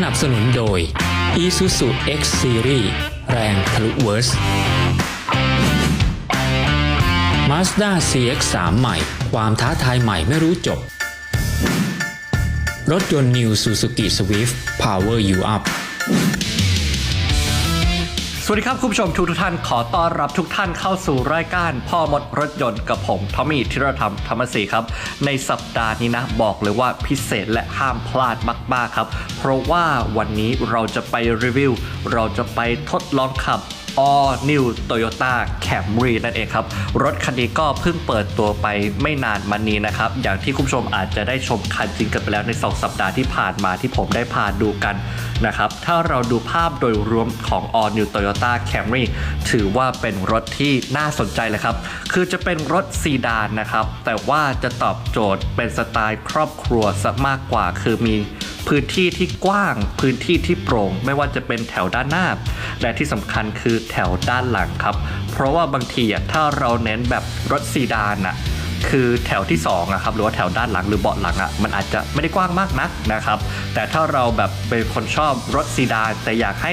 สนับสนุนโดย Isuzu X Series แรงทะลุเวิร์ส Mazda CX-3 ใหม่ ความท้าทายใหม่ไม่รู้จบ รถยนต์ New Suzuki Swift Power You Up สวัสดีครับคุณผู้ชมทุกท่านขอต้อนรับทุกท่านเข้าสู่รายการพ่อมดรถยนต์กับผมทอมมี่ธีรธรรมธรรมศรีครับ ในสัปดาห์นี้นะบอกเลยว่าพิเศษและห้ามพลาดมากๆครับ เพราะว่าวันนี้เราจะไปรีวิว เราจะไปทดลองขับ All New Toyota Camry นั่นเองครับ รถคันนี้ก็เพิ่งเปิดตัวไปไม่นานมานี้นะครับ อย่างที่คุณผู้ชมอาจจะได้ชมคันจริงกันไปแล้วใน 2 สัปดาห์ที่ผ่านมาที่ผมได้พาดูกันนะครับ ถ้าเราดูภาพโดยรวมของ All New Toyota Camry ถือว่าเป็นรถที่น่าสนใจเลยครับ คือจะเป็นรถซีดานนะครับ แต่ว่าจะตอบโจทย์เป็นสไตล์ครอบครัวซะมากกว่าคือมีพื้นที่ที่กว้าง พื้นที่ที่โปร่ง ไม่ว่าจะเป็นแถวด้านหน้า และที่สำคัญคือแถวด้านหลังครับ เพราะว่าบางทีถ้าเราเน้นแบบรถซีดานอะคือแถวที่2อะครับหรือว่าแถวด้านหลังหรือเบาะหลังอะมันอาจจะไม่ได้กว้างมากนักนะครับ แต่ถ้าเราแบบเป็นคนชอบรถซีดานแต่อยากให้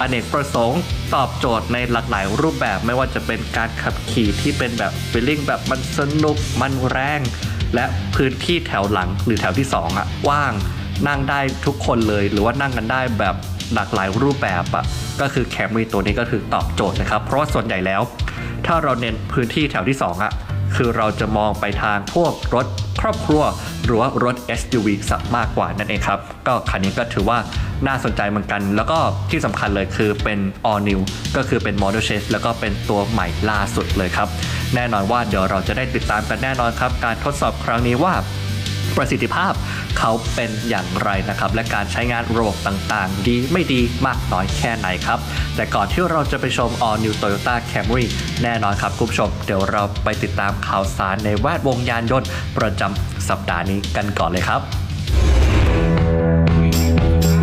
อเนกประสงค์ตอบโจทย์ในหลากหลายรูปแบบไม่ว่าจะเป็นการขับขี่ที่เป็นแบบฟีลลิ่งแบบมันสนุกมันแรง และพื้นที่แถวหลังหรือแถวที่2อะว้างนั่งได้ทุกคนเลยหรือว่านั่งกันได้แบบ หลากหลายรูปแบบอะก็คือแคมรี่ตัวนี้ก็คือตอบโจทย์นะครับ เพราะว่าส่วนใหญ่แล้ว ถ้าเราเน้นพื้นที่แถวที่ 2อะคือเราจะมองไปทางพวกรถครอบครัว หรือว่ารถ SUV สักมากกว่านั่นเองครับ ก็คันนี้ก็ถือว่าน่าสนใจเหมือนกัน แล้วก็ที่สำคัญเลยคือเป็น all new ก็คือเป็น model change แล้วก็เป็นตัวใหม่ล่าสุดเลยครับ แน่นอนว่าเดี๋ยวเราจะได้ติดตามกันแน่นอนครับ การทดสอบครั้งนี้ว่า ประสิทธิภาพเขาเป็นอย่างไรนะครับ และการใช้งานระบบต่างๆ ดีไม่ดีมากน้อยแค่ไหนครับ แต่ก่อนที่เราจะไปชม All New Toyota Camry แน่นอนครับคุณผู้ชม เดี๋ยวเราไปติดตามข่าวสารในแวดวงยานยนต์ประจำสัปดาห์นี้กันก่อนเลยครับ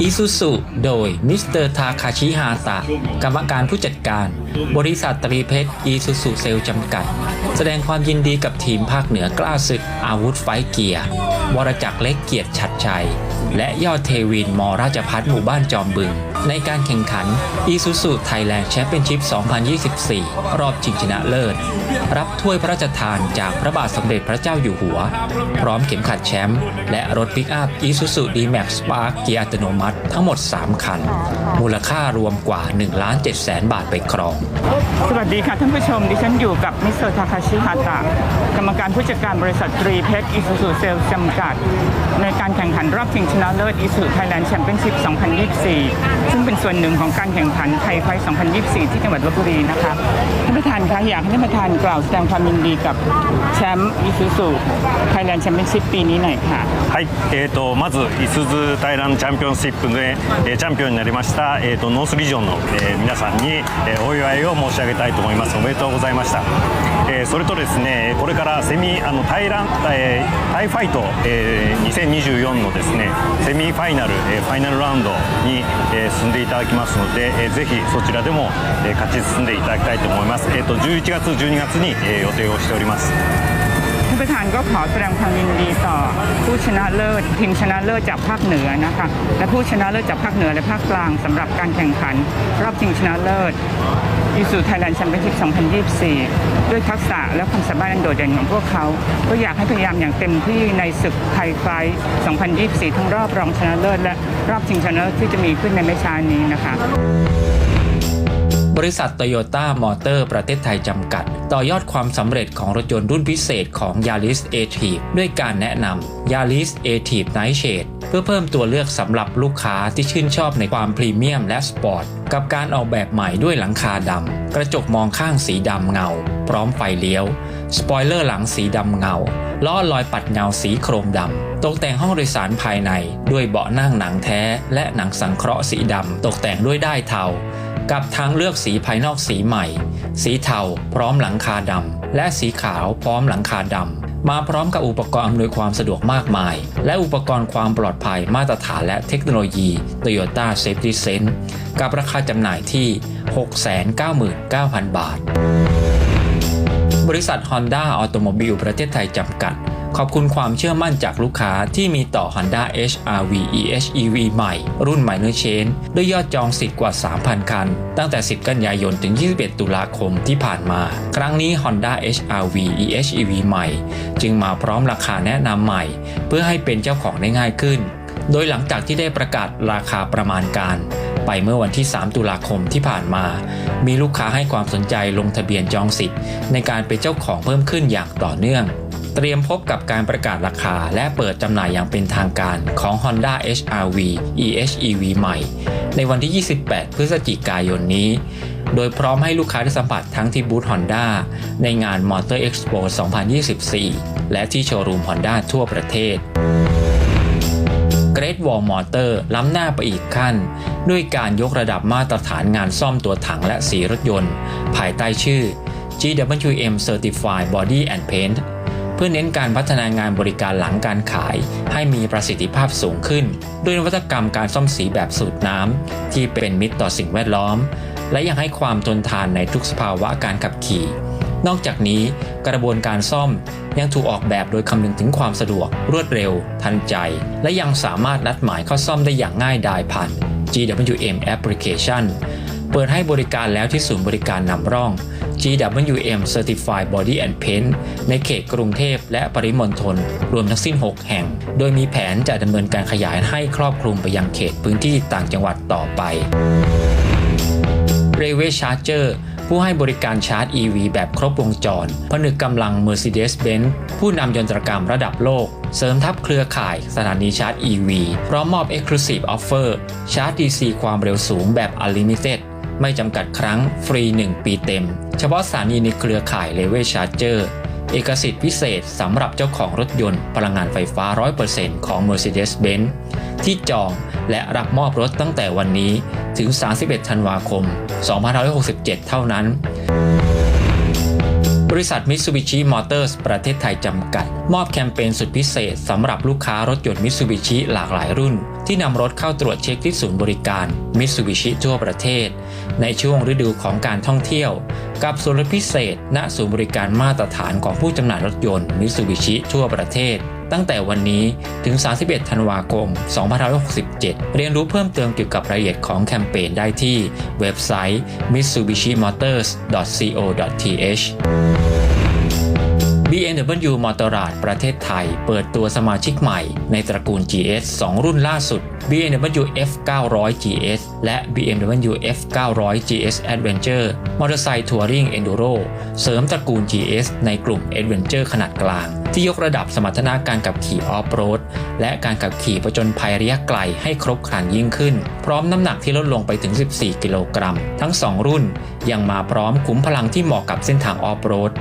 อิซุสุโดยมิสเตอร์ทาคาชิฮาตะ กรรมการผู้จัดการ บริษัทตรีเพชร Isuzu เซลจำกัด แสดงความยินดีกับทีมภาคเหนือกล้าศึกอาวุธไฟเกียร์วรจักรเล็กเกียรติชัดชัย และยอดเทวินมอราชพัฒหมู่บ้านจอมบึง ในการแข่งขัน Isuzu Thailand Championship 2024 รอบชิงชนะเลิศ รับถ้วยพระราชทานจากพระบาทสมเด็จพระเจ้าอยู่หัว พร้อมเข็มขัดแชมป์และรถปิกอัพ Isuzu D-Max Spark เกียร์อัตโนมัติทั้งหมด 3 คัน มูลค่ารวมกว่า 1 ล้าน7แสนบาทไปครอง สวัสดีค่ะท่านผู้ชม ดิฉันอยู่กับมิสเตอร์ทาคาชิฮาตะกรรมการผู้จัดการบริษัทตรีเพชรอิสุสุเซลจำกัด ในการแข่งขันรอบชิงชนะเลิศอิสุไทยแลนด์แชมเปี้ยนชิพ2024ซึ่งเป็นส่วนหนึ่งของการแข่งขันไทยไฟท์ 2024 ที่จังหวัดลบบุรีนะคะท่านประธานคะอยากให้ท่านประธานกล่าวแสดงความยินดีกับแชมป์อิสุสุไทยแลนด์แชมเปี้ยนชิพปีนี้หน่อยค่ะ はい、えー、とまず、いすずタイランドチャンピオンシップで、えーチャンピオンになりました、えー、とノースリジョンの、えー皆さんに、えーお祝いを申し上げたいと思います。おめでとうございました。 えーそれとですね、これからセミあのタイラン、えータイファイト、えー2024のですねセミファイナル、えーファイナルラウンドに、えー進んでいただきますので、えーぜひそちらでも、えー勝ち進んでいただきたいと思います。えー、と11月、12月に、えー予定をしております。 ท่านประธานก็ขอแสดงความยินดีต่อผู้ชนะเลิศทีมชนะเลิศจากภาคเหนือนะคะและผู้ชนะเลิศจากภาคเหนือและภาคกลางสำหรับการแข่งขัน รอบชิงชนะเลิศ ยูสูไทยแลนด์แชมเปี้ยนชิพ 2024 ด้วยทักษะและความสามารถอันโดดเด่นของพวกเขา ก็อยากให้พยายามอย่างเต็มที่ในศึกไทยไฟ 2024 ทั้งรอบรองชนะเลิศและรอบชิงชนะเลิศที่จะมีขึ้นในไม่ช้านี้นะคะ บริษัทโตโยต้ามอเตอร์ประเทศไทยจำกัด ต่อยอดความสำเร็จของรถยนต์รุ่นพิเศษของ Yaris a t i v ด้วยการแนะนำ Yaris a t i v Night Shade เพื่อเพิ่มตัวเลือกสำหรับลูกค้าที่ชื่นชอบในความพรีเมียมและสปอร์ต กับการออกแบบใหม่ด้วยหลังคาดำ กระจกมองข้างสีดำเงา พร้อมไฟเลี้ยว สปอยเลอร์หลังสีดำเงาล้อลอยปัดเงาสีโครมดำ ตกแต่งห้องโดยสารภายใน ด้วยเบาะนั่งหนังแท้ และหนังสังเคราะห์สีดำ ตกแต่งด้วยด้ายเทา กับทางเลือกสีภายนอกสีใหม่ สีเทาพร้อมหลังคาดำและสีขาวพร้อมหลังคาดำมาพร้อมกับอุปกรณ์อำนวยความสะดวกมากมาย และอุปกรณ์ความปลอดภัยมาตรฐานและเทคโนโลยี Toyota Safety Sense กับราคาจำหน่ายที่ 699,000 บาท บริษัท Honda ออโตโมบิลประเทศไทยจำกัด ขอบคุณความเชื่อมั่นจากลูกค้าที่มีต่อ Honda HR-V EHEV ใหม่ รุ่น Minor Change ด้วยยอดจองสิทธิ์กว่า 3,000 คัน ตั้งแต่ 10 กันยายนถึง 21 ตุลาคมที่ผ่านมา ครั้งนี้ Honda HR-V EHEV ใหม่ จึงมาพร้อมราคาแนะนำใหม่ เพื่อให้เป็นเจ้าของได้ง่ายขึ้น โดยหลังจากที่ได้ประกาศราคาประมาณการไปเมื่อวันที่ 3 ตุลาคมที่ผ่านมา มีลูกค้าให้ความสนใจลงทะเบียนจองสิทธิ์ในการเป็นเจ้าของเพิ่มขึ้นอย่างต่อเนื่อง เตรียมพบกับการประกาศราคา และเปิดจำหน่ายอย่างเป็นทางการของ Honda HR-V EHEV ใหม่ ในวันที่ 28 พฤศจิกายนนี้ โดยพร้อมให้ลูกค้าได้สัมผัสทั้งที่บูธ Honda ในงาน Motor Expo 2024 และที่โชว์รูม Honda ทั่วประเทศ Great Wall Motor ล้ำหน้าไปอีกขั้น ด้วยการยกระดับมาตรฐานงานซ่อมตัวถังและสีรถยนต์ ภายใต้ชื่อ GWM Certified Body and Paint พื่อเน้นการพัฒนางานบริการหลังการขาย ให้มีประสิทธิภาพสูงขึ้น ด้วยนวัตกรรมการซ่อมสีแบบสูตรน้ำที่เป็นมิตรต่อสิ่งแวดล้อม และยังให้ความทนทานในทุกสภาวะการขับขี่ นอกจากนี้กระบวนการซ่อมยังถูกออกแบบโดยคำนึงถึงความสะดวก รวดเร็ว ทันใจ และยังสามารถนัดหมายเข้าซ่อมได้อย่างง่ายดายผ่าน GWM Application เปิดให้บริการแล้วที่ศูนย์บริการนำร่อง GWM Certified Body and Paint ในเขตกรุงเทพและปริมณฑลรวมทั้งสิ้น 6 แห่ง โดยมีแผนจะดำเนินการขยายให้ครอบคลุมไปยังเขตพื้นที่ต่างจังหวัดต่อไป r a w a y Charger ผู้ให้บริการชาร์จ EV แบบครบวงจร ผนึกกำลัง Mercedes-Benz ผู้นำยนตรกรรมระดับโลก เสริมทับเครือข่ายสถานีชาร์จ EV พร้อมมอบ Exclusive Offer ชาร์จ DC ความเร็วสูงแบบ Unlimited ไม่จำกัดครั้งฟรี 1 ปีเต็ม เฉพาะสถานีในเครือข่ายเลเวชาร์เจอร์เอกสิทธิ์พิเศษสำหรับเจ้าของรถยนต์พลังงานไฟฟ้า 100%ของ Mercedes-Benz ที่จองและรับมอบรถตั้งแต่วันนี้ถึง 31 ธันวาคม 2567 เท่านั้น บริษัท Mitsubishi Motors ประเทศไทยจำกัด มอบแคมเปญสุดพิเศษสำหรับลูกค้ารถยนต์ Mitsubishi หลากหลายรุ่น ที่นำรถเข้าตรวจเช็คที่ศูนย์บริการ Mitsubishi ทั่วประเทศ ในช่วงฤดูของการท่องเที่ยว กับส่วนลดพิเศษ ณศูนย์บริการมาตรฐานของผู้จำหน่ายรถยนต์ Mitsubishi ทั่วประเทศ ตั้งแต่วันนี้ถึง 31 ธันวาคม 2567 เรียนรู้เพิ่มเติมเกี่ยวกับรายละเอียดของแคมเปญได้ที่เว็บไซต์ mitsubishimotors.co.th BMW Motorrad ประเทศไทย เปิดตัวสมาชิกใหม่ ในตระกูล GS 2 รุ่นล่าสุด BMW F900 GS และ BMW F900 GS Adventure มอเตอร์ไซค์ทัวริง Enduro เสริมตระกูล GS ในกลุ่ม Adventure ขนาดกลาง ที่ยกระดับสมรรถนะการขับขี่ออฟโรดและการขับขี่ประจนภัยระยะไกลให้ครบครันยิ่งขึ้น พร้อมน้ำหนักที่ลดลงไปถึง 14 กิโลกรัม ทั้ง 2 รุ่นยังมาพร้อมขุมพลังที่เหมาะกับเส้นทางออฟโรด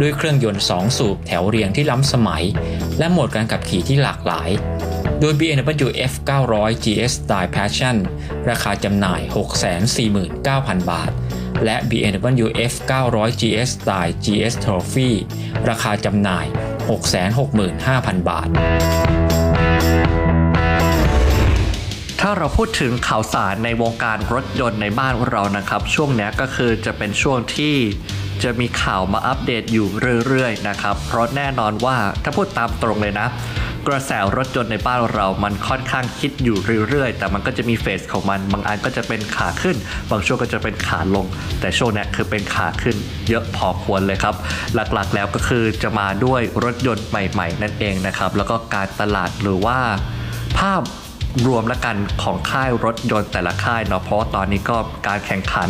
ด้วยเครื่องยนต์ 2 สูบแถวเรียงที่ล้ำสมัย และโหมดการขับขี่ที่หลากหลาย โดย BMW F900 GS Style Passion ราคาจำหน่าย 649,000 บาท และ BMW F900 GS Style GS Trophy ราคาจำหน่าย 665,000 บาทถ้าเราพูดถึงข่าวสารในวงการรถยนต์ในบ้านเรานะครับ ช่วงนี้ก็คือจะเป็นช่วงที่ จะมีข่าวมาอัปเดตอยู่เรื่อยๆนะครับ เพราะแน่นอนว่าถ้าพูดตามตรงเลยนะ กระแสรถยนต์ในบ้านเรามันค่อนข้างคิดอยู่เรื่อยๆ แต่มันก็จะมีเฟสของมัน บางอันก็จะเป็นขาขึ้น บางช่วงก็จะเป็นขาลง แต่ช่วงนี้คือเป็นขาขึ้นเยอะพอควรเลยครับ หลักๆแล้วก็คือจะมาด้วยรถยนต์ใหม่ ๆ นั่นเองนะครับ แล้วก็การตลาดหรือว่า ภาพรวมล้วกันของค่ายรถยนต์แต่ละค่ายเนาะเพราะตอนนี้ก็การแข่งขัน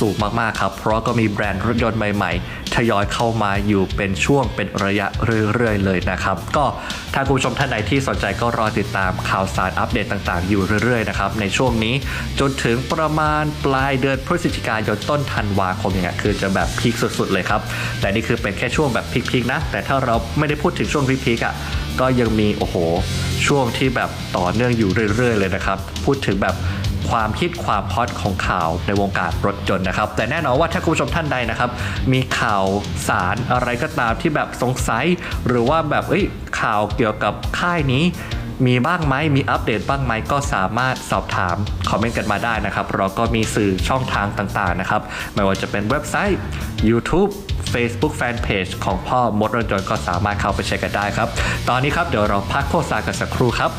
สูงมากๆครับ เพราะก็มีแบรนด์รถยนต์ใหม่ ๆ ทยอยเข้ามาอยู่เป็นช่วงเป็นระยะเรื่อยๆ เลยนะครับ ก็ถ้าคุณผู้ชมท่านใดที่สนใจก็รอติดตามข่าวสารอัปเดตต่างๆ อยู่เรื่อยๆนะครับในช่วงนี้จนถึงประมาณปลายเดือนพฤศจิกายนต้นธันวาคมเนี่ยคือจะแบบพีคสุดๆเลยครับแต่นี่คือเป็นแค่ช่วงแบบพีคๆนะ แต่ถ้าเราไม่ได้พูดถึงช่วงพีคๆอะก็ยังมีโอ้โห ช่วงที่แบบต่อเนื่องอยู่เรื่อย ๆ เลยนะครับ พูดถึงแบบ ความฮิตความฮอตของข่าวในวงการรถยนต์นะครับ แต่แน่นอนว่าถ้าคุณผู้ชมท่านใดนะครับ มีข่าวสารอะไรก็ตามที่แบบสงสัย หรือว่าแบบเอ้ยข่าวเกี่ยวกับค่ายนี้มีบ้างไหมมีอัปเดตบ้างไหมก็สามารถสอบถามคอมเมนต์กันมาได้นะครับ เราก็มีสื่อช่องทางต่างๆนะครับ ไม่ว่าจะเป็นเว็บไซต์ YouTube Facebook Fanpage ของพ่อมดรถยนต์ก็สามารถเข้าไปเช็คกันได้ครับ ตอนนี้ครับเดี๋ยวเราพักโฆษณากันสักครู่ครับ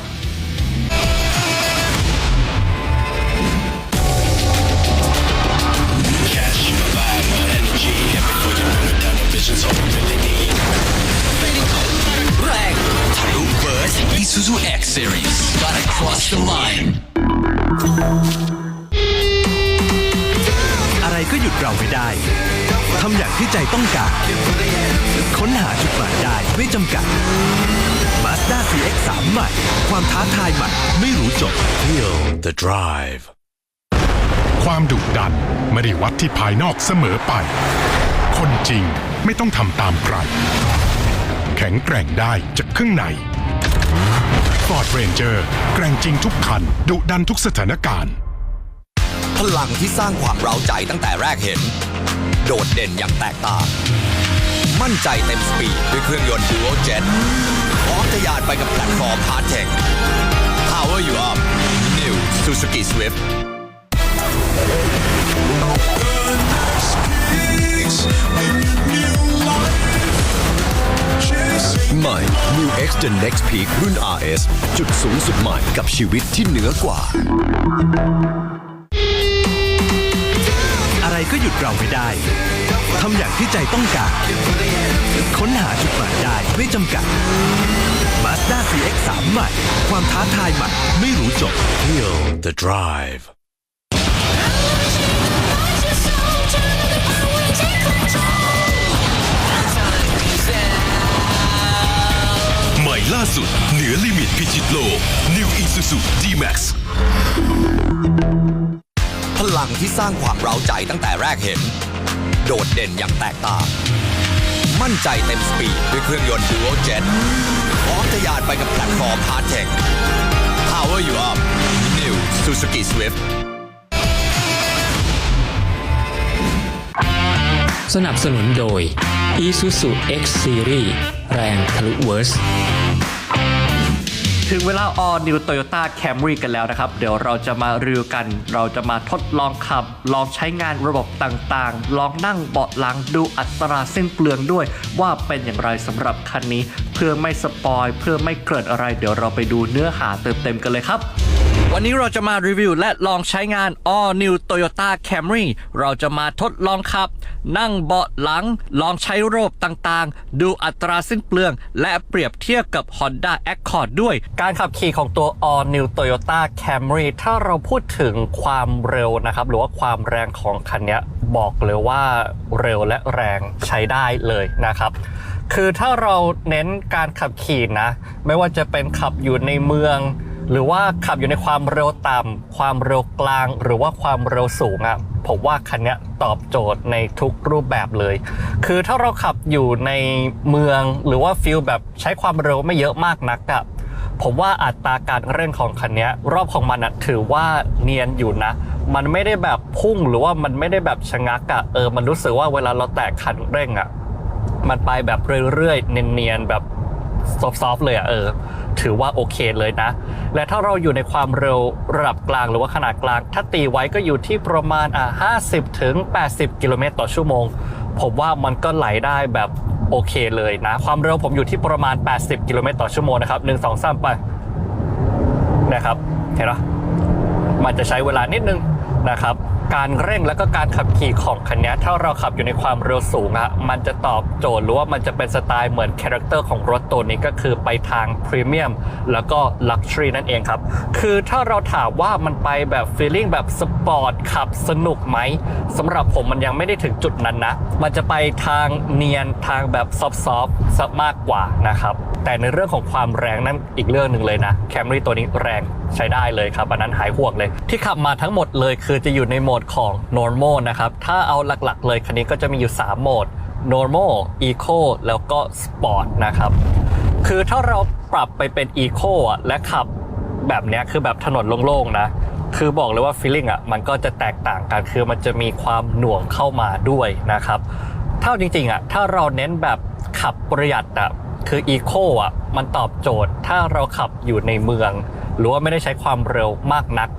Series gotta cross the line อะไรก็หยุดเราไม่ได้ ทำอย่างที่ใจต้องการ ค้นหาจุดหมายได้ไม่จำกัด Mazda CX-3 ใหม่ ความท้าทายใหม่ไม่รู้จบ Feel the drive ความดุดันไม่ได้วัดที่ภายนอกเสมอไป คนจริงไม่ต้องทำตามใคร แข็งแกร่งได้จากข้างใน Ford Ranger แกร่งจริงทุกคัน ดุดันทุกสถานการณ์ พลังที่สร้างความเร้าใจตั้งแต่แรกเห็น โดดเด่นอย่างแตกต่าง มั่นใจเต็มสปีดด้วยเครื่องยนต์ Dual Jet พร้อมทะยานไปกับแพลตฟอร์ม Hard Tech Power You Up New Suzuki Swift ใหม่ New X The Next Peak รุ่น RS จุดสูงสุดใหม่กับชีวิตที่เหนือกว่า อะไรก็หยุดเราไม่ได้ ทำอย่างที่ใจต้องการ ค้นหาจุดหมายได้ไม่จำกัด Mazda CX-3 ใหม่ ความท้าทายใหม่ไม่รู้จบ Feel the drive ใม่ล่าสุด เหนือลิมิตพิชิตโลก New Isuzu D-Max พลังที่สร้างความเร้าใจตั้งแต่แรกเห็น โดดเด่นอย่างแตกต่าง มั่นใจเต็มสปีดด้วยเครื่องยนต์ Dual Jet พร้อมทะยานไปกับแพลตฟอร์ม Hard Tech Power You Up New Suzuki Swift สนับสนุนโดย Isuzu X Series แรงทะลุเวิร์ส ถึงเวลา All New Toyota Camry กันแล้วนะครับ เดี๋ยวเราจะมารีวิวกัน เราจะมาทดลองขับ ลองใช้งานระบบต่างๆ ลองนั่งเบาะหลังดูอัตราเส้นเปลืองด้วย ว่าเป็นอย่างไรสำหรับคันนี้ เพื่อไม่สปอย เพื่อไม่เกิดอะไร เดี๋ยวเราไปดูเนื้อหาเติมเต็มกันเลยครับ วันนี้เราจะมารีวิวและลองใช้งาน All New Toyota Camry เราจะมาทดลองขับ นั่งเบาะหลัง ลองใช้ระบบต่างๆ ดูอัตราสิ้นเปลือง และเปรียบเทียบกับ Honda Accord ด้วย การขับขี่ของตัว All New Toyota Camry ถ้าเราพูดถึงความเร็วนะครับ หรือว่าความแรงของคันนี้บอกเลยว่าเร็วและแรงใช้ได้เลยนะครับคือถ้าเราเน้นการขับขี่นะ ไม่ว่าจะเป็นขับอยู่ในเมือง หรือว่าขับอยู่ในความเร็วต่ำความเร็วกลาง หรือว่าความเร็วสูงอะ่ะผมว่าคันนี้ตอบโจทย์ในทุกรูปแบบเลย คือถ้าเราขับอยู่ในเมืองหรือว่าฟิลแบบใช้ความเร็วไม่เยอะมากนักอะผมว่าอัตราการเร่งของคันนี้รอบของมันอะถือว่าเนียนอยู่นะ มันไม่ได้แบบพุ่งหรือว่ามันไม่ได้แบบชะงักอะเออมันรู้สึกว่าเวลาเราแตะคันเร่งอะมันไปแบบเรื่อยๆ เนียนๆแบบ ซอฟๆเลยอะเออ ถือว่าโอเคเลยนะ และถ้าเราอยู่ในความเร็วระดับกลางหรือว่าขนาดกลาง ถ้าตีไว้ก็อยู่ที่ประมาณอะ50 ถึง 80 กิโลเมตรต่อชั่วโมง ผมว่ามันก็ไหลได้แบบโอเคเลยนะ ความเร็วผมอยู่ที่ประมาณ 80 กิโลเมตรต่อชั่วโมงนะครับ 1 2 3 ไป นะครับ เห็นไหมมันจะใช้เวลานิดนึงนะครับ การเร่งแล้วก็การขับขี่ของคันนี้ถ้าเราขับอยู่ในความเร็วสูงอะมันจะตอบโจทย์หรือว่ามันจะเป็นสไตล์เหมือนคาแรคเตอร์ของรถตัวนี้ก็คือไปทางพรีเมียมแล้วก็ลักชัวรี่นั่นเองครับ คือถ้าเราถามว่ามันไปแบบฟีลลิ่งแบบสปอร์ตขับสนุกไหมสำหรับผมมันยังไม่ได้ถึงจุดนั้นนะ มันจะไปทางเนียนทางแบบซอฟต์ๆซะมากกว่านะครับแต่ในเรื่องของความแรงนั้นอีกเรื่องหนึ่งเลยนะแคมรี่ตัวนี้แรงใช้ได้เลยครับอันนั้นหายห่วงเลย ที่ขับมาทั้งหมดเลยคือจะอยู่ในโหมดของ normal นะครับ ถ้าเอาหลักๆ เลยคันนี้ก็จะมีอยู่ 3 โหมด normal eco แล้วก็ sport นะครับ คือถ้าเราปรับไปเป็น eco อะและขับแบบเนี้ยคือแบบถนนโล่งๆนะคือบอกเลยว่า feeling อะมันก็จะแตกต่างกันคือมันจะมีความหน่วงเข้ามาด้วยนะครับ เท่าจริงๆอะถ้าเราเน้นแบบขับประหยัดอะคือ Eco อะมันตอบโจทย์ถ้าเราขับอยู่ในเมือง หรือว่าไม่ได้ใช้ความเร็วมากนัก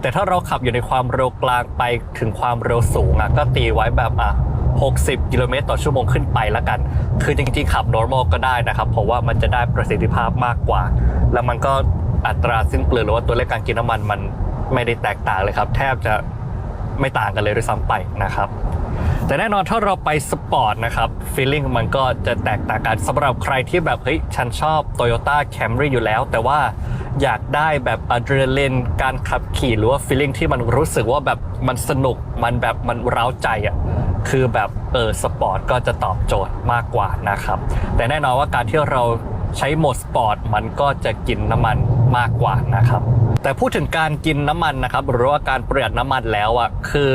แต่ถ้าเราขับอยู่ในความเร็วกลางไปถึงความเร็วสูงอะก็ตีไว้แบบอะ60 กิโลเมตรต่อชั่วโมงขึ้นไปละกัน คือจริงๆ ขับ normal ก็ได้นะครับ เพราะว่ามันจะได้ประสิทธิภาพมากกว่า แล้วมันก็อัตราสิ้นเปลืองหรือว่าตัวเลขการกินน้ำมันมันไม่ได้แตกต่างเลยครับ แทบจะไม่ต่างกันเลยด้วยซ้ำไปนะครับ แต่แน่นอนถ้าเราไปสปอร์ตนะครับฟีลลิ่งมันก็จะแตกต่างกันสำหรับใครที่แบบเฮ้ยฉันชอบ Toyota Camry อยู่แล้ว แต่ว่าอยากได้แบบอะดรีนาลีนการขับขี่หรือว่าฟีลลิ่งที่มันรู้สึกว่าแบบมันสนุกมันแบบมันร้าวใจอะคือแบบเออสปอร์ตก็จะตอบโจทย์มากกว่านะครับ แต่แน่นอนว่าการที่เราใช้โหมดสปอร์ตมันก็จะกินน้ำมันมากกว่านะครับ แต่พูดถึงการกินน้ำมันนะครับ หรือว่าการประหยัดน้ำมันแล้วอะคือ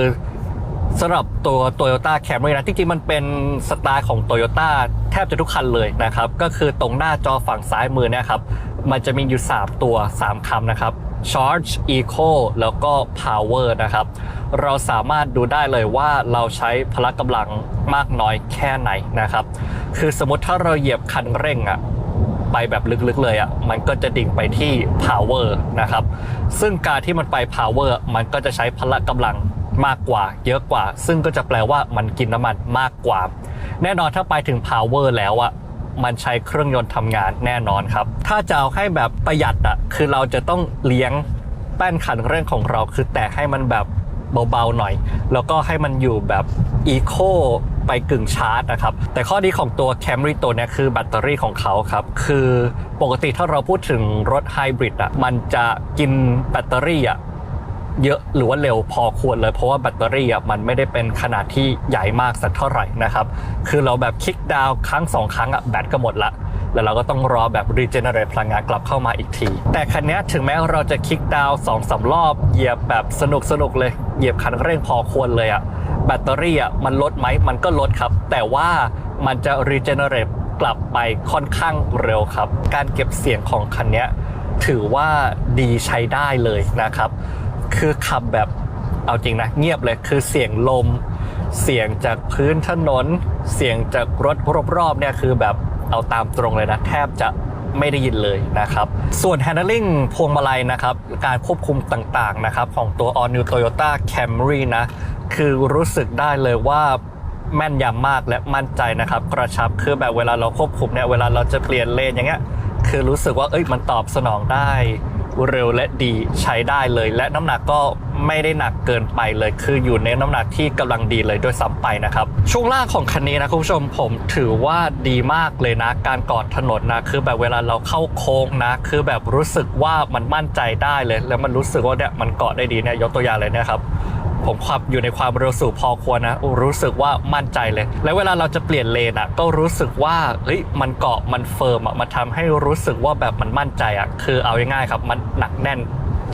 สำหรับตัว Toyota Camry นะจริงๆมันเป็นสไตล์ของ Toyota แทบจะทุกคันเลยนะครับ ก็คือตรงหน้าจอฝั่งซ้ายมือเนี่ยครับ มันจะมีอยู่ 3 ตัว 3 คำนะครับ Charge Eco แล้วก็ Power นะครับ เราสามารถดูได้เลยว่าเราใช้พละกำลังมากน้อยแค่ไหนนะครับ คือสมมติถ้าเราเหยียบคันเร่งอะไปแบบลึกๆเลยอะมันก็จะดิ่งไปที่ power นะครับ ซึ่งการที่มันไป power มันก็จะใช้พละกำลัง มากกว่า เยอะกว่า ซึ่งก็จะแปลว่ามันกินน้ำมันมากกว่า แน่นอนถ้าไปถึง power แล้วอะมันใช้เครื่องยนต์ทำงานแน่นอนครับ ถ้าจะเอาให้แบบประหยัดอะคือเราจะต้องเลี้ยงแป้นขันเร่งของเรา คือแตะให้มันแบบเบาๆหน่อย แล้วก็ให้มันอยู่แบบ eco ไปกึ่งชาร์จนะครับ แต่ข้อดีของตัว Camry ตัวเนี้ยคือแบตเตอรี่ของเขาครับ คือปกติถ้าเราพูดถึงรถไฮบริดอะมันจะกินแบตเตอรี่อะ เยอะหรือว่าเร็วพอควรเลย เพราะว่าแบตเตอรี่อะมันไม่ได้เป็นขนาดที่ใหญ่มากสักเท่าไหร่นะครับ คือเราแบบคลิกดาวน์ครั้งสองครั้งอะแบตก็หมดละแล้วเราก็ต้องรอแบบรีเจเนเรตพลังงานกลับเข้ามาอีกที แต่คันนี้ถึงแม้เราจะคลิกดาวน์สองสามรอบเหยียบแบบสนุกสนุกเลย เหยียบคันเร่งพอควรเลยอะแบตเตอรี่อะมันลดไหมมันก็ลดครับ แต่ว่ามันจะรีเจเนเรตกลับไปค่อนข้างเร็วครับ การเก็บเสียงของคันนี้ถือว่าดีใช้ได้เลยนะครับ คือขับแบบเอาจริงนะ เงียบเลยคือเสียงลม เสียงจากพื้นถนน เสียงจากรถรอบๆเนี่ยคือแบบเอาตามตรงเลยนะ แทบจะไม่ได้ยินเลยนะครับ ส่วน handling พวงมาลัยนะครับ การควบคุมต่างๆนะครับ ของตัว All New Toyota Camry นะ คือรู้สึกได้เลยว่าแม่นยำมากและมั่นใจนะครับ กระชับคือแบบเวลาเราควบคุมเนี่ยเวลาเราจะเปลี่ยนเลนอย่างเงี้ยคือรู้สึกว่าเอ้ยมันตอบสนองได้ เร็วและดีใช้ได้เลย และน้ำหนักก็ไม่ได้หนักเกินไปเลย คืออยู่ในน้ำหนักที่กำลังดีเลยด้วยซ้ำไปนะครับ ช่วงล่างของคันนี้นะคุณผู้ชมผมถือว่าดีมากเลยนะ การกอดถนนนะ คือแบบเวลาเราเข้าโค้งนะ คือแบบรู้สึกว่ามันมั่นใจได้เลย แล้วมันรู้สึกว่าเนี่ยมันเกาะได้ดีเนี่ยยกตัวอย่างเลยนะครับ ผมขับอยู่ในความเร็วสูงพอควรนะรู้สึกว่ามั่นใจเลย แล้วเวลาเราจะเปลี่ยนเลนอะก็รู้สึกว่าเฮ้ยมันเกาะมันเฟิร์มอะมันทำให้รู้สึกว่าแบบมันมั่นใจอะคือเอาง่ายๆครับมันหนักแน่น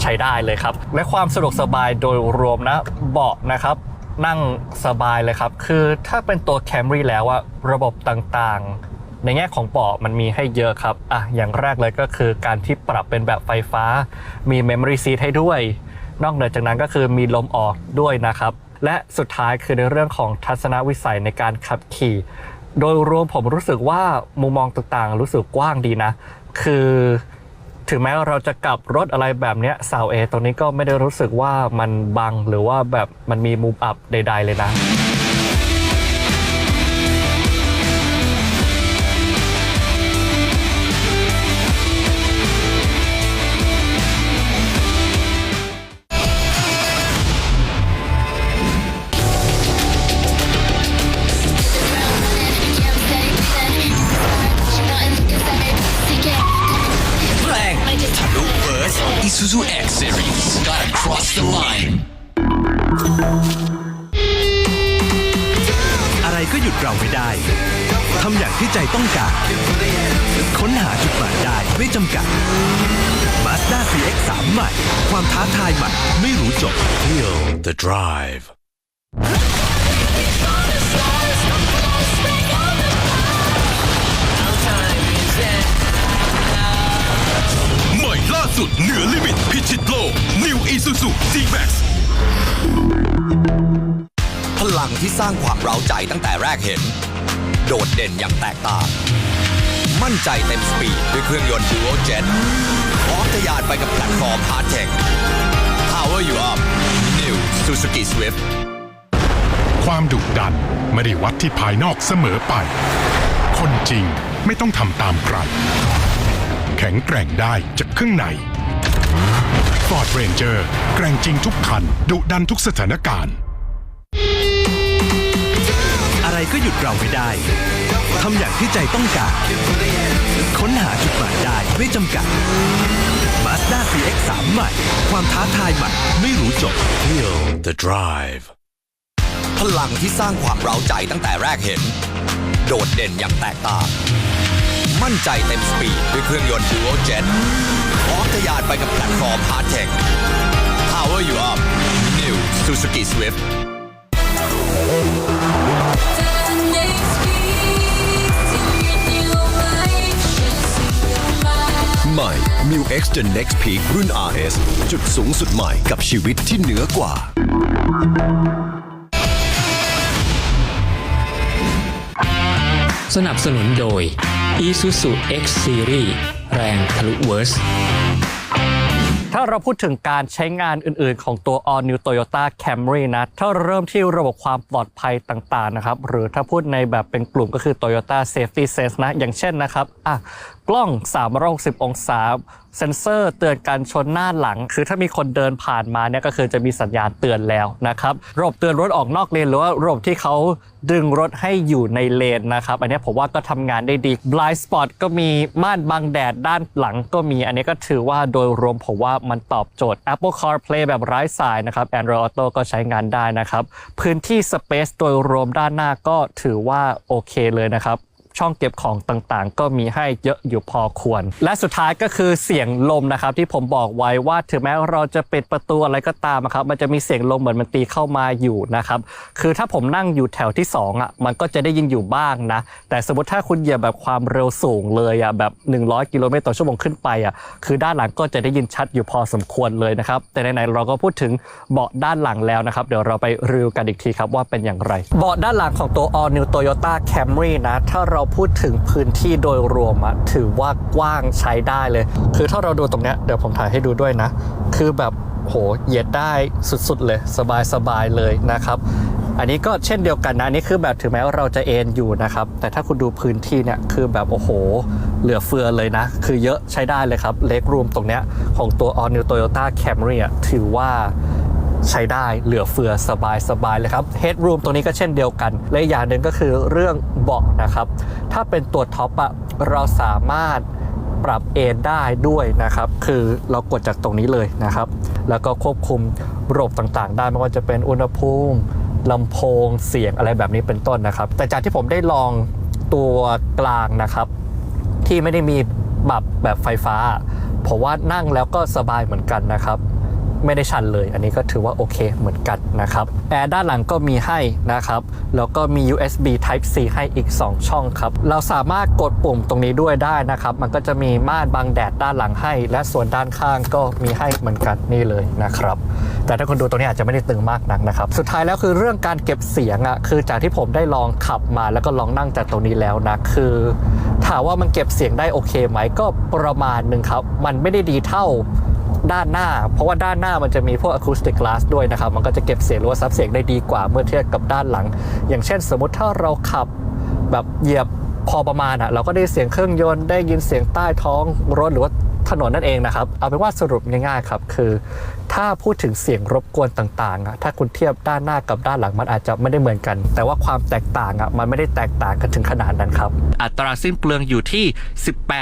ใช้ได้เลยครับ และความสะดวกสบายโดยรวมนะเบาะนะครับนั่งสบายเลยครับ คือถ้าเป็นตัว Camry แล้วอะระบบต่างๆ ในแง่ของเบาะมันมีให้เยอะครับ อะ อย่างแรกเลยก็คือการที่ปรับเป็นแบบไฟฟ้า มี Memory Seat ให้ด้วย นอกเหนือจากนั้นก็คือมีลมออกด้วยนะครับ และสุดท้ายคือในเรื่องของทัศนวิสัยในการขับขี่ โดยรวมผมรู้สึกว่ามุมมองต่างๆ รู้สึกกว้างดีนะ คือถึงแม้ว่าเราจะกลับรถอะไรแบบเนี้ยสาวเอตรงนี้ก็ไม่ได้รู้สึกว่ามันบังหรือว่าแบบมันมีมุมอับใด ๆ เลยนะ the line อะไรก็หยุดเราไม่ได้ ทำอย่างที่ใจต้องการ ค้นหาจุดหมายได้ไม่จำกัด Mazda CX-3 ใหม่ ความท้าทายใหม่ ไม่รู้จบ Feel the drive สุดเหนือลิมิตพิชิตโลก New Isuzu D-Max พลังที่สร้างความเร้าใจตั้งแต่แรกเห็น โดดเด่นอย่างแตกต่าง มั่นใจเต็มสปีดด้วยเครื่องยนต์ Dual Jet พร้อมทะยานไปกับแพลตฟอร์ม Hard Tech Power You Up New Suzuki Swift ความดุดันไม่ได้วัดที่ภายนอกเสมอไป คนจริงไม่ต้องทำตามใคร แข็งแกร่งได้จากข้างใน Ford Ranger แกร่งจริงทุกคัน ดุดันทุกสถานการณ์ อะไรก็หยุดเราไม่ได้ทำอย่างที่ใจต้องการ ค้นหาจุดหมายได้ไม่จำกัด Mazda CX-3 ใหม่ ความท้าทายใหม่ไม่รู้จบ Feel the drive พลังที่สร้างความเร้าใจตั้งแต่แรกเห็น โดดเด่นอย่างแตกต่าง มั่นใจเต็มสปีดด้วยเครื่องยนต์ Dual Jet พร้อมทะยานไปกับแพลตฟอร์ม Hard Tech Power you up New Suzuki Swift ใหม่ m i X The Next Peak รุ่น RS จุดสูงสุดใหม่กับชีวิตที่เหนือกว่า สนับสนุนโดย Isuzu X Series แรงทะลุเวิร์สถ้าเราพูดถึงการใช้งานอื่นๆ ของตัว All New Toyota Camry นะ ถ้าเริ่มที่ระบบความปลอดภัยต่างๆ นะครับ หรือถ้าพูดในแบบเป็นกลุ่มก็คือ Toyota Safety Sense นะ อย่างเช่นนะครับ อะ กล้อง 360 องศา เซ็นเซอร์เตือนการชนหน้าหลัง คือถ้ามีคนเดินผ่านมาเนี่ยก็คือจะมีสัญญาณเตือนแล้วนะครับ ระบบเตือนรถออกนอกเลนหรือว่าระบบที่เขาดึงรถให้อยู่ในเลนนะครับ อันนี้ผมว่าก็ทำงานได้ดี blind spot ก็มีม่านบังแดดด้านหลังก็มี อันนี้ก็ถือว่าโดยรวมผมว่ามันตอบโจทย์ Apple CarPlay แบบไร้สายนะครับ Android Auto ก็ใช้งานได้นะครับ พื้นที่ Space โดยรวมด้านหน้าก็ถือว่าโอเคเลยนะครับ ช่องเก็บของต่างๆ ก็มีให้เยอะอยู่พอควร และสุดท้ายก็คือเสียงลมนะครับ ที่ผมบอกไว้ว่าถึงแม้เราจะปิดประตูอะไรก็ตามครับมันจะมีเสียงลมเหมือนมันตีเข้ามาอยู่นะครับคือถ้าผมนั่งอยู่แถวที่สองอะมันก็จะได้ยินอยู่บ้างนะแต่สมมติถ้าคุณเหยียบแบบความเร็วสูงเลยอะแบบ 100 กิโลเมตรต่อชั่วโมงขึ้นไปอะคือด้านหลังก็จะได้ยินชัดอยู่พอสมควรเลยนะครับแต่ไหนๆเราก็พูดถึงเบาะด้านหลังแล้วนะครับ เดี๋ยวเราไปรีวิวกันอีกทีครับว่าเป็นอย่างไร เบาะด้านหลังของตัว All New Toyota Camry นะถ้าเราพูดถึงพื้นที่โดยรวมอะถือว่ากว้างใช้ได้เลย คือถ้าเราดูตรงเนี้ยเดี๋ยวผมถ่ายให้ดูด้วยนะ คือแบบโหเหยียดได้สุดๆเลยสบายๆเลยนะครับอันนี้ก็เช่นเดียวกันนะอันนี้คือแบบถึงแม้ว่าเราจะเอนอยู่นะครับ แต่ถ้าคุณดูพื้นที่เนี่ยคือแบบโอ้โห เหลือเฟือเลยนะ คือเยอะใช้ได้เลยครับ เล็กรูมตรงเนี้ยของตัว All New Toyota Camry อะถือว่า ใช้ได้เหลือเฟือสบายสบายเลยครับ Headroom ตรงนี้ก็เช่นเดียวกัน และอย่างหนึ่งก็คือเรื่องเบาะนะครับ ถ้าเป็นตัวท็อปอะเราสามารถปรับเอนได้ด้วยนะครับ คือเรากดจากตรงนี้เลยนะครับ แล้วก็ควบคุมระบบต่างๆ ได้ไม่ว่าจะเป็นอุณหภูมิลำโพงเสียงอะไรแบบนี้เป็นต้นนะครับ แต่จากที่ผมได้ลองตัวกลางนะครับ ที่ไม่ได้มีปรับแบบไฟฟ้า ผมว่านั่งแล้วก็สบายเหมือนกันนะครับ ไม่ได้ชันเลย อันนี้ก็ถือว่าโอเคเหมือนกันนะครับแอร์ด้านหลังก็มีให้นะครับ แล้วก็มี USB Type C ให้อีก 2 ช่องครับ เราสามารถกดปุ่มตรงนี้ด้วยได้นะครับ มันก็จะมีม่านบังแดดด้านหลังให้ และส่วนด้านข้างก็มีให้เหมือนกันนี่เลยนะครับ แต่ถ้าคุณดูตรงนี้อาจจะไม่ได้ตึงมากนักนะครับ สุดท้ายแล้วคือเรื่องการเก็บเสียงอะคือจากที่ผมได้ลองขับมาแล้วก็ลองนั่งจากตรงนี้แล้วนะคือถามว่ามันเก็บเสียงได้โอเคไหมก็ประมาณหนึ่งครับ มันไม่ได้ดีเท่า ด้านหน้า เพราะว่าด้านหน้ามันจะมีพวกอะคูสติกกลาสด้วยนะครับ มันก็จะเก็บเสียงหรือว่าซับเสียงได้ดีกว่าเมื่อเทียบกับด้านหลัง อย่างเช่น สมมติถ้าเราขับแบบเหยียบพอประมาณอะเราก็ได้เสียงเครื่องยนต์ได้ยินเสียงใต้ท้องรถหรือว่า ถนนนั่นเองนะครับ เอาเป็นว่าสรุปง่ายๆครับ คือ ถ้าพูดถึงเสียงรบกวนต่างๆอะถ้าคุณเทียบด้านหน้ากับด้านหลังมันอาจจะไม่ได้เหมือนกัน แต่ว่าความแตกต่างอะมันไม่ได้แตกต่างกันถึงขนาดนั้นครับ อัตราสิ้นเปลืองอยู่ที่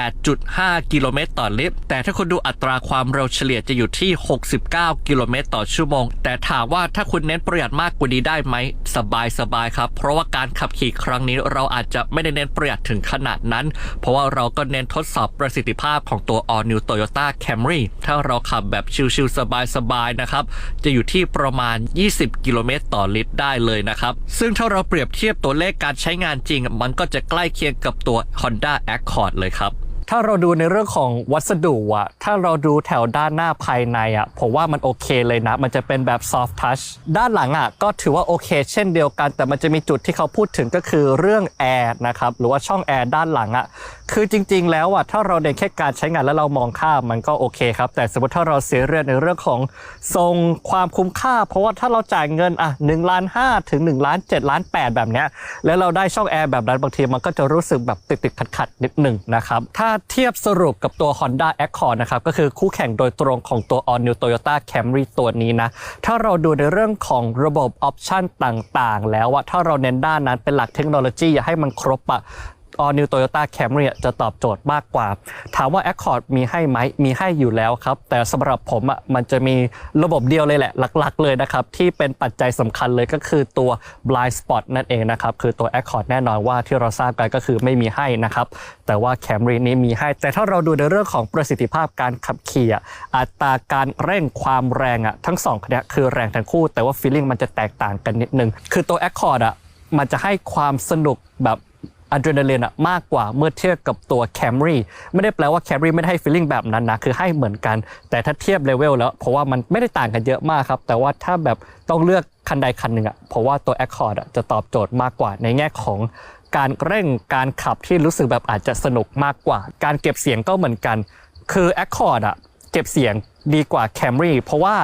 18.5 กิโลเมตรต่อลิตร แต่ถ้าคุณดูอัตราความเร็วเฉลี่ยจะอยู่ที่ 69 กิโลเมตรต่อชั่วโมง แต่ถามว่าถ้าคุณเน้นประหยัดมากกว่านี้ได้ไหม สบายสบายๆครับ เพราะว่าการขับขี่ครั้งนี้เราอาจจะไม่ได้เน้นประหยัดถึงขนาดนั้น เพราะว่าเราก็เน้นทดสอบประสิทธิภาพของตัว All New Toyota Camry ถ้าเราขับแบบชิลๆสบายๆนะครับ จะอยู่ที่ประมาณ 20 กิโลเมตรต่อลิตรได้เลยนะครับ ซึ่งถ้าเราเปรียบเทียบตัวเลขการใช้งานจริง มันก็จะใกล้เคียงกับตัว Honda Accord เลยครับ ถ้าเราดูในเรื่องของวัสดุอะถ้าเราดูแถวด้านหน้าภายในอะผมว่ามันโอเคเลยนะ มันจะเป็นแบบ soft touch ด้านหลังอะก็ถือว่าโอเค เช่นเดียวกัน แต่มันจะมีจุดที่เขาพูดถึงก็คือเรื่องแอร์นะครับ หรือว่าช่องแอร์ด้านหลังอะคือจริง ๆ แล้วอะถ้าเราเน้นแค่การใช้งานแล้วเรามองข้ามมันก็โอเคครับ แต่สมมติถ้าเราเสียเรื่องในเรื่องของทรงความคุ้มค่า เพราะว่าถ้าเราจ่ายเงินอะ1ล้าน5ถึง1ล้าน7ล้าน8แบบเนี้ยแล้วเราได้ช่องแอร์แบบนั้นบางทีมันก็จะรู้สึกแบบติดๆขัดๆนิดหนึ่งนะครับถ้าเทียบสรุปกับตัว Honda Accord นะครับก็คือคู่แข่งโดยตรงของตัว All New Toyota Camry ตัวนี้นะ ถ้าเราดูในเรื่องของระบบออปชันต่างๆ แล้วว่าถ้าเราเน้นด้านนั้นเป็นหลักเทคโนโลยีอย่าให้มันครบอะ All New Toyota Camry จะตอบโจทย์มากกว่า ถามว่า Accord มีให้ไหมมีให้อยู่แล้วครับ แต่สำหรับผมอะมันจะมีระบบเดียวเลยแหละ หลักๆ เลยนะครับ ที่เป็นปัจจัยสำคัญเลยก็คือตัว blind spot นั่นเองนะครับ คือตัว Accord แน่นอนว่าที่เราทราบกันก็คือไม่มีให้นะครับ แต่ว่า Camry นี้มีให้ แต่ถ้าเราดูในเรื่องของประสิทธิภาพการขับขี่อัตราการเร่งความแรงอะทั้งสองคันนี้คือแรงทั้งคู่ แต่ว่า feeling มันจะแตกต่างกันนิดนึงคือตัว Accord อะมันจะให้ความสนุกแบบ อะดรีนาลีนอะมากกว่าเมื่อเทียบกับตัว Camry ไม่ได้แปลว่า Camry ไม่ได้ให้ feeling แบบนั้นนะคือให้เหมือนกัน แต่ถ้าเทียบเลเวลแล้ว เพราะว่ามันไม่ได้ต่างกันเยอะมากครับ แต่ว่าถ้าแบบต้องเลือกคันใดคันหนึ่งอะเพราะว่าตัว Accord อะจะตอบโจทย์มากกว่าในแง่ของการเร่งการขับที่รู้สึกแบบอาจจะสนุกมากกว่า การเก็บเสียงก็เหมือนกัน คือ Accord อะเก็บเสียงดีกว่า Camry เพราะว่า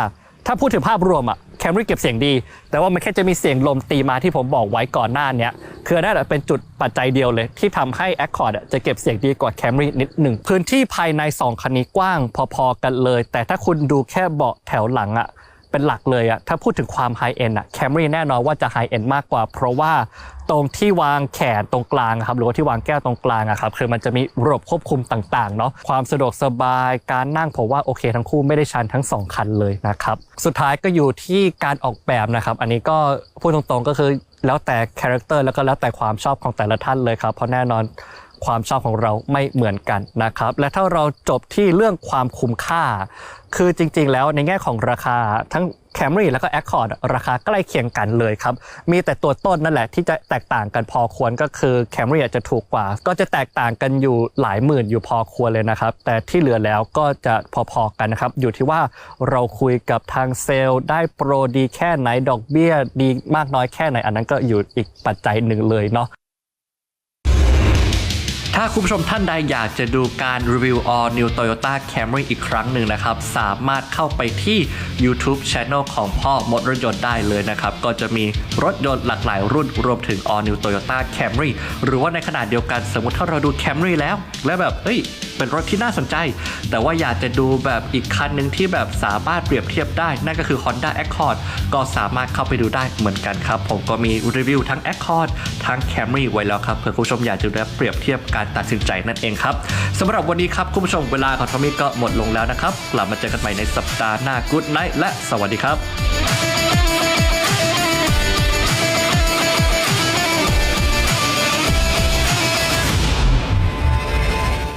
ถ้าพูดถึงภาพรวมอะแคมรี่เก็บเสียงดี แต่ว่ามันแค่จะมีเสียงลมตีมาที่ผมบอกไว้ก่อนหน้านี้คือน่าจะเป็นจุดปัจจัยเดียวเลย ที่ทำให้ Accord อะจะเก็บเสียงดีกว่า Camry นิดหนึ่ง พื้นที่ภายใน 2 คันนี้กว้างพอๆกันเลย แต่ถ้าคุณดูแค่เบาะแถวหลังอะ เป็นหลักเลยอะถ้าพูดถึงความไฮเอ็นอะ Camry แน่นอนว่าจะไฮเอ็นมากกว่า เพราะว่าตรงที่วางแขนตรงกลางครับหรือว่าที่วางแก้วตรงกลางอะครับคือมันจะมีระบบควบคุมต่างๆเนาะความสะดวกสบายการนั่งผมว่าโอเค ทั้งคู่ไม่ได้ชันทั้งสองคันเลยนะครับสุดท้ายก็อยู่ที่การออกแบบนะครับ อันนี้ก็พูดตรงๆก็คือแล้วแต่คาแรคเตอร์แล้วก็แล้วแต่ความชอบของแต่ละท่านเลยครับเพราะแน่นอนความชอบของเราไม่เหมือนกันนะครับ และถ้าเราจบที่เรื่องความคุ้มค่า คือจริงๆ แล้วในแง่ของราคาทั้ง Camry แล้วก็ Accord ราคาใกล้เคียงกันเลยครับ มีแต่ตัวต้นนั่นแหละที่จะแตกต่างกันพอควรก็คือ Camry อาจจะถูกกว่า ก็จะแตกต่างกันอยู่หลายหมื่นอยู่พอควรเลยนะครับ แต่ที่เหลือแล้วก็จะพอๆกันนะครับ อยู่ที่ว่าเราคุยกับทางเซลล์ได้โปรดีแค่ไหนดอกเบี้ยดีมากน้อยแค่ไหนอันนั้นก็อยู่อีกปัจจัยหนึ่งเลยเนาะ ถ้าคุณผู้ชมท่านใดอยากจะดูการรีวิว All New Toyota Camry อีกครั้งหนึ่งนะครับ สามารถเข้าไปที่ YouTube Channel ของพ่อมดรถยนต์ได้เลยนะครับ ก็จะมีรถยนต์หลากหลายรุ่นรวมถึง All New Toyota Camry หรือว่าในขณะเดียวกันสมมติถ้าเราดู Camry แล้ว และแบบเอ้ยเป็นรถที่น่าสนใจ แต่ว่าอยากจะดูแบบอีกคันหนึ่งที่แบบสามารถเปรียบเทียบได้ นั่นก็คือ Honda Accord ก็สามารถเข้าไปดูได้เหมือนกันครับ ผมก็มีรีวิวทั้ง Accord ทั้ง Camry ไว้แล้วครับเผื่อคุณผู้ชมอยากจะได้เปรียบเทียบกันารตัดสินใจนั่นเองครับสำหรับวันนี้ครับคุณผู้ชมเวลาของทอมมี่ก็หมดลงแล้วนะครับ กลับมาเจอกันใหม่ในสัปดาห์หน้ากุ๊ดไนท์และสวัสดีครับ